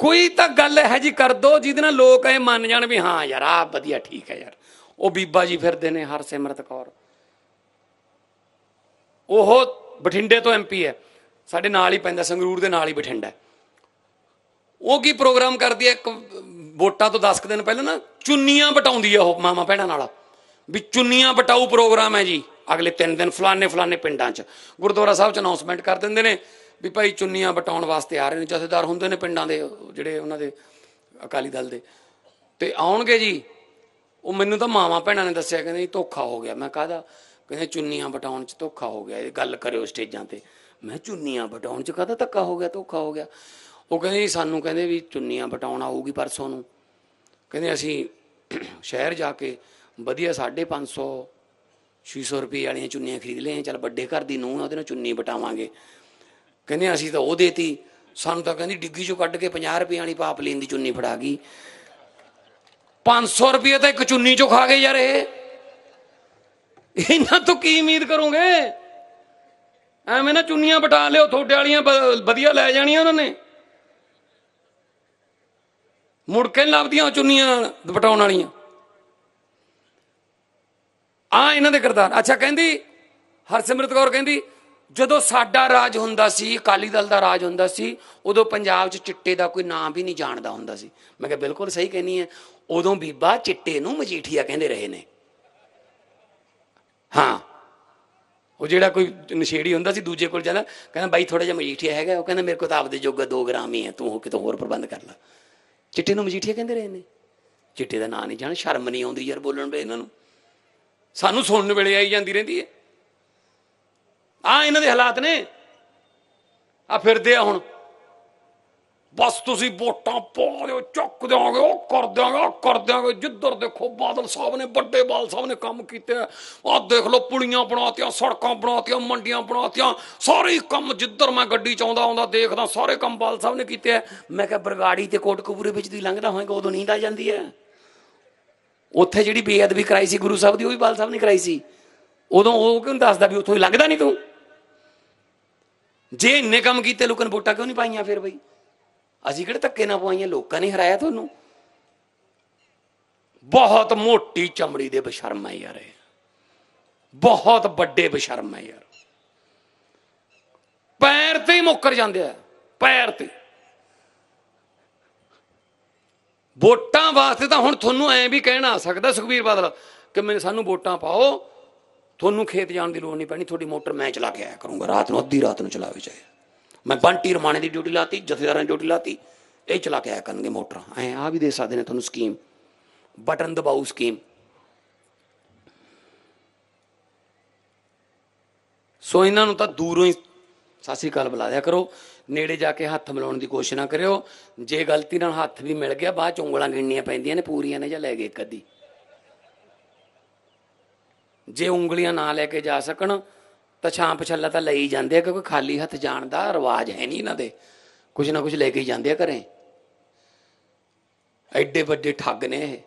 ਕੋਈ ਤਾਂ ਗੱਲ ਹੈ ਜੀ ਕਰ ਦੋ ਜਿਹਦੇ ਨਾਲ ਲੋਕ ਇਹ ਮੰਨ ਜਾਣ ਵੀ ਹਾਂ ਯਾਰ ਆ ਵਧੀਆ ਠੀਕ ਹੈ ਯਾਰ। ਉਹ ਬੀਬਾ ਜੀ ਫਿਰਦੇ ਨੇ ਹਰਸਿਮਰਤ ਕੌਰ। ਉਹ ਬਠਿੰਡੇ ਤੋਂ ਐਮਪੀ ਹੈ। ਸਾਡੇ ਨਾਲ ਹੀ ਪੈਂਦਾ, ਸੰਗਰੂਰ ਦੇ ਨਾਲ ਹੀ ਬਠਿੰਡਾ ਉਹ ਕੀ ਪ੍ਰੋਗਰਾਮ ਕਰਦੀ ਹੈ? ਇੱਕ ਵੋਟਾਂ ਤੋਂ 10 ਕੁ ਦਿਨ ਪਹਿਲਾਂ ਨਾ ਚੁੰਨੀਆਂ ਬਟਾਉਂਦੀ ਹੈ ਉਹ ਮਾਮਾ ਭੈਣਾਂ ਨਾਲ। ਵੀ ਚੁੰਨੀਆਂ ਬਟਾਊ ਪ੍ਰੋਗਰਾਮ ਹੈ ਜੀ, ਅਗਲੇ 3 ਦਿਨ ਫਲਾਣੇ ਫਲਾਣੇ ਪਿੰਡਾਂ 'ਚ। ਗੁਰਦੁਆਰਾ ਸਾਹਿਬ 'ਚ ਅਨਾਉਂਸਮੈਂਟ ਕਰ ਦਿੰਦੇ ਨੇ ਵੀ ਭਾਈ ਚੁੰਨੀਆਂ ਬਟਾਉਣ ਵਾਸਤੇ ਆ ਰਹੇ ਨੇ ਜਥੇਦਾਰ ਹੁੰਦੇ ਨੇ ਪਿੰਡਾਂ ਦੇ ਜਿਹੜੇ ਉਹਨਾਂ ਦੇ ਅਕਾਲੀ ਦਲ ਦੇ। ਤੇ ਆਉਣਗੇ ਜੀ ਉਹ ਮੈਨੂੰ ਤਾਂ ਮਾਵਾਂ ਭੈਣਾਂ ਨੇ ਦੱਸਿਆ ਕਹਿੰਦੇ ਜੀ ਧੋਖਾ ਹੋ ਗਿਆ। ਮੈਂ ਕਾਹਦਾ? ਕਹਿੰਦੇ ਚੁੰਨੀਆਂ ਬਟਾਉਣ 'ਚ ਧੋਖਾ ਹੋ ਗਿਆ ਇਹ ਗੱਲ ਕਰਿਓ ਸਟੇਜਾਂ ਤੇ। ਮੈਂ ਚੁੰਨੀਆਂ ਬਟਾਉਣ 'ਚ ਕਾਹਦਾ ਧੱਕਾ ਹੋ ਗਿਆ ਧੋਖਾ ਹੋ ਗਿਆ। ਉਹ ਕਹਿੰਦੇ ਜੀ ਸਾਨੂੰ ਕਹਿੰਦੇ ਵੀ ਚੁੰਨੀਆਂ ਬਟਾਉਣ ਆਊਗੀ ਪਰਸੋਂ ਨੂੰ। ਕਹਿੰਦੇ ਅਸੀਂ ਸ਼ਹਿਰ ਜਾ ਕੇ ਵਧੀਆ 550 600 ਰੁਪਏ ਵਾਲੀਆਂ ਚੁੰਨੀਆਂ ਖਰੀਦ ਲਈਆਂ ਚੱਲ ਵੱਡੇ ਘਰ ਦੀ ਨੂੰਹ ਆ, ਉਹਦੇ ਨਾਲ ਚੁੰਨੀ ਵਟਾਵਾਂਗੇ। ਕਹਿੰਦੇ ਅਸੀਂ ਤਾਂ ਉਹ ਦੇਤੀ। ਸਾਨੂੰ ਤਾਂ ਕਹਿੰਦੀ ਡਿੱਗੀ ਚੋਂ ਕੱਢ ਕੇ 50 ਰੁਪਏ ਵਾਲੀ ਪਾਪਲੀਨ ਦੀ ਚੁੰਨੀ ਫੜਾ ਗਈ। 500 ਰੁਪਏ ਤਾਂ ਇੱਕ ਚੁੰਨੀ ਚੋਂ ਖਾ ਗਏ ਯਾਰ ਇਹ। ਇਹਨਾਂ ਤੋਂ ਕੀ ਉਮੀਦ ਕਰੋਗੇ? ਐਵੇਂ ਨਾ ਚੁੰਨੀਆਂ ਬਟਾ ਲਿਓ, ਤੁਹਾਡੇ ਵਾਲੀਆਂ ਵਧੀਆ ਲੈ ਜਾਣੀਆਂ ਉਹਨਾਂ ਨੇ। ਮੁੜ ਕੇ ਲੱਭਦੀਆਂ ਚੁੰਨੀਆਂ ਬਟਾਉਣ ਵਾਲੀਆਂ। ਆ ਇਹਨਾਂ ਦੇ ਕਿਰਦਾਰ। ਅੱਛਾ, ਕਹਿੰਦੀ ਹਰਸਿਮਰਤ ਕੌਰ ਕਹਿੰਦੀ ਜਦੋਂ ਸਾਡਾ ਰਾਜ ਹੁੰਦਾ ਸੀ, ਅਕਾਲੀ ਦਲ ਦਾ ਰਾਜ ਹੁੰਦਾ ਸੀ, ਉਦੋਂ ਪੰਜਾਬ 'ਚ ਚਿੱਟੇ ਦਾ ਕੋਈ ਨਾਮ ਵੀ ਨਹੀਂ ਜਾਣਦਾ ਹੁੰਦਾ ਸੀ। ਮੈਂ ਕਿਹਾ ਬਿਲਕੁਲ ਸਹੀ ਕਹਿਨੀ ਹੈ ਉਦੋਂ ਬੀਬਾ ਚਿੱਟੇ ਨੂੰ ਮਜੀਠੀਆ ਕਹਿੰਦੇ ਰਹੇ ਨੇ। ਹਾਂ, ਉਹ ਜਿਹੜਾ ਕੋਈ ਨਸ਼ੇੜੀ ਹੁੰਦਾ ਸੀ, ਦੂਜੇ ਕੋਲ ਜਾਂਦਾ, ਕਹਿੰਦਾ ਬਾਈ ਥੋੜਾ ਜਿਹਾ ਮਜੀਠੀਆ ਹੈਗਾ, ਉਹ ਕਹਿੰਦਾ ਮੇਰੇ ਕੋਲ ਤਾਂ ਆਪਦੇ ਜੋਗਾ 2 ਗ੍ਰਾਮ ਹੀ ਹੈ, ਤੂੰ ਉਹ ਕਿਤੋਂ ਹੋਰ ਪ੍ਰਬੰਧ ਕਰ ਲੈ। ਚਿੱਟੇ ਨੂੰ ਮਜੀਠੀਆ ਕਹਿੰਦੇ ਰਹੇ ਨੇ। ਚਿੱਟੇ ਦਾ ਨਾਂ ਨਹੀਂ ਜਾਣ ਸ਼ਰਮ ਨਹੀਂ ਆਉਂਦੀ ਯਾਰ ਬੋਲਣ ਵੇ ਇਹਨਾਂ ਨੂੰ। ਸਾਨੂੰ ਸੁਣਨ ਵੇਲੇ ਆਈ ਜਾਂਦੀ ਰਹਿੰਦੀ ਹੈ। ਆ ਇਹਨਾਂ ਦੇ ਹਾਲਾਤ ਨੇ। ਆ ਫਿਰਦੇ ਆ ਹੁਣ। ਬਸ ਤੁਸੀਂ ਵੋਟਾਂ ਪਾ ਦਿਓ, ਚੱਕ ਦਿਆਂਗੇ ਉਹ ਕਰ ਦਿਆਂਗੇ, ਉਹ ਕਰ ਦਿਆਂਗੇ। ਜਿੱਧਰ ਦੇਖੋ ਬਾਦਲ ਸਾਹਿਬ ਨੇ, ਵੱਡੇ ਬਾਲ ਸਾਹਿਬ ਨੇ ਕੰਮ ਕੀਤੇ ਆ। ਦੇਖ ਲਓ ਪੁਲੀਆਂ ਬਣਾਤੀਆਂ, ਸੜਕਾਂ ਬਣਾਤੀਆਂ, ਮੰਡੀਆਂ ਬਣਾਤੀਆਂ। ਸਾਰੇ ਕੰਮ ਜਿੱਧਰ ਮੈਂ ਗੱਡੀ ਚ ਆਉਂਦਾ ਆਉਂਦਾ ਦੇਖਦਾ, ਸਾਰੇ ਕੰਮ ਬਾਲ ਸਾਹਿਬ ਨੇ ਕੀਤੇ ਆ। ਮੈਂ ਕਿਹਾ ਬਰਗਾੜੀ ਤੇ ਕੋਟਕਪੂਰੇ ਵਿੱਚ ਦੀ ਲੰਘਦਾ ਹੋਏਗਾ, ਉਦੋਂ ਨੀਂਦ ਆ ਜਾਂਦੀ ਹੈ ਉੱਥੇ ਜਿਹੜੀ ਬੇਅਦਬੀ ਕਰਾਈ ਸੀ ਗੁਰੂ ਸਾਹਿਬ ਦੀ, ਉਹ ਵੀ ਬਾਲ ਸਾਹਿਬ ਨੇ ਕਰਾਈ ਸੀ। ਉਦੋਂ ਉਹ ਕਿਉਂ ਦੱਸਦਾ ਵੀ ਉੱਥੋਂ ਹੀ ਲੰਘਦਾ ਨਹੀਂ ਤੂੰ? ਜੇ ਇੰਨੇ ਕੰਮ ਕੀਤੇ ਲੋਕਾਂ ਨੇ ਵੋਟਾਂ ਕਿਉਂ ਨਹੀਂ ਪਾਈਆਂ ਫਿਰ ਬਈ? ਅਸੀਂ ਕਿਹੜੇ ਧੱਕੇ ਨਾ ਪਵਾਈਆਂ? ਲੋਕਾਂ ਨੇ ਹਰਾਇਆ ਤੁਹਾਨੂੰ? ਬਹੁਤ ਮੋਟੀ ਚਮੜੀ ਦੇ ਬਸ਼ਰਮ ਹੈ ਯਾਰ ਬਹੁਤ ਵੱਡੇ ਬਸ਼ਰਮ ਹੈ ਯਾਰ। ਪੈਰ ਤੇ ਹੀ ਮੁੱਕਰ ਜਾਂਦੇ ਆ, ਪੈਰ ਤੇ। ਵੋਟਾਂ ਵਾਸਤੇ ਤਾਂ ਹੁਣ ਤੁਹਾਨੂੰ ਐ ਵੀ ਕਹਿਣਾ ਆ ਸਕਦਾ ਸੁਖਬੀਰ ਬਾਦਲ, ਕਿ ਮੈਨੂੰ ਸਾਨੂੰ ਵੋਟਾਂ ਪਾਓ ਤੁਹਾਨੂੰ ਖੇਤ ਜਾਣ ਦੀ ਲੋੜ ਨਹੀਂ ਪੈਣੀ, ਤੁਹਾਡੀ ਮੋਟਰ ਮੈਂ ਚਲਾ ਕੇ ਆਇਆ ਕਰੂੰਗਾ। ਰਾਤ ਨੂੰ, ਅੱਧੀ ਰਾਤ ਨੂੰ ਚਲਾਵੇ ਚਾਹੇ। ਮੈਂ ਬੰਟੀ ਰਮਾਣੇ ਦੀ ਡਿਊਟੀ ਲਾਤੀ, ਜਥੇਦਾਰਾਂ ਦੀ ਡਿਊਟੀ ਲਾਤੀ, ਇਹ ਚਲਾ ਕੇ ਆਇਆ ਕਰਨਗੇ ਮੋਟਰਾਂ। ਐ ਆ ਵੀ ਦੇ ਸਕਦੇ ਨੇ ਤੁਹਾਨੂੰ ਸਕੀਮ। ਬਟਨ ਦਬਾਊ ਸਕੀਮ। ਸੋ ਇਹਨਾਂ ਨੂੰ ਤਾਂ ਦੂਰੋਂ ਹੀ ਸਤਿ ਸ੍ਰੀ ਅਕਾਲ ਬੁਲਾ ਦਿਆ ਕਰੋ। ਨੇੜੇ ਜਾ ਕੇ ਹੱਥ ਮਿਲਾਉਣ ਦੀ ਕੋਸ਼ਿਸ਼ ਨਾ ਕਰਿਓ। ਜੇ ਗਲਤੀ ਨਾਲ ਹੱਥ ਵੀ ਮਿਲ ਗਿਆ, ਬਾਅਦ ਚ ਉਂਗਲਾਂ ਗਿਣਨੀਆਂ ਪੈਂਦੀਆਂ ਨੇ, ਪੂਰੀਆਂ ਨੇ ਜਾਂ ਲੈ ਗਏ ਇੱਕ ਅੱਧੀ। ਜੇ ਉਂਗਲੀਆਂ ਨਾ ਲੈ ਕੇ ਜਾ ਸਕਣ, ਤਾਂ ਛਾਂ ਪਛੱਲਾ ਤਾਂ ਲਈ ਜਾਂਦੇ ਆ, ਕਿਉਂਕਿ ਖਾਲੀ ਹੱਥ ਜਾਣ ਦਾ ਰਿਵਾਜ ਹੈ ਨਹੀਂ ਇਹਨਾਂ ਦੇ। ਕੁਝ ਨਾ ਕੁਝ ਲੈ ਕੇ ਜਾਂਦੇ ਆ ਘਰੇ। ਐਡੇ ਵੱਡੇ ਠੱਗ ਨੇ ਇਹ।